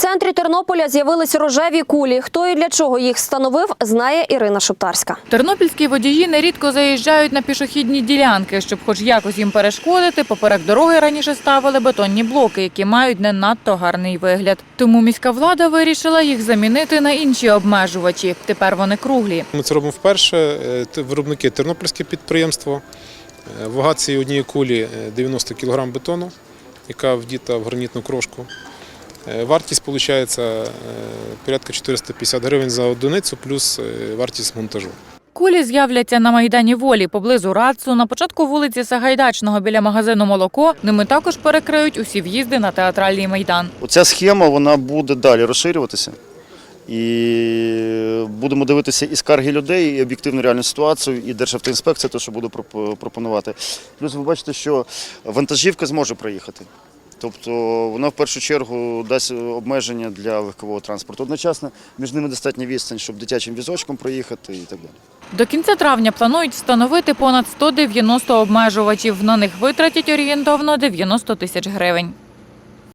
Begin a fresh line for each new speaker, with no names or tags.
центрі Тернополя з'явились рожеві кулі. Хто і для чого їх встановив, знає Ірина Шептарська.
Тернопільські водії нерідко заїжджають на пішохідні ділянки, щоб хоч якось їм перешкодити. Поперек дороги раніше ставили бетонні блоки, які мають не надто гарний вигляд. Тому міська влада вирішила їх замінити на інші обмежувачі. Тепер вони круглі.
Ми це робимо вперше. Е, Виробники тернопільське підприємство. Е, Вага цієї однієї кулі е, 90 кг бетону, яка вдіта в гранітну крошку. Е, Вартість виходить порядка 450 гривень за одиницю, плюс е, вартість монтажу.
Кулі з'являться на майдані волі поблизу Рацу, на початку вулиці Сагайдачного біля магазину Молоко. Ними також перекриють усі в'їзди на театральний майдан.
Оця схема вона буде далі розширюватися. І будемо дивитися і скарги людей, і об'єктивну реальну ситуацію, і Державтоінспекція, те, що буде проп- пропонувати. Плюс ви бачите, що вантажівка зможе проїхати. Тобто вона в першу чергу дасть обмеження для легкового транспорту. Одночасно між ними достатня відстань, щоб дитячим візочком проїхати і так далі.
До кінця травня планують встановити понад 190 обмежувачів. На них витратять орієнтовно 90 тисяч гривень.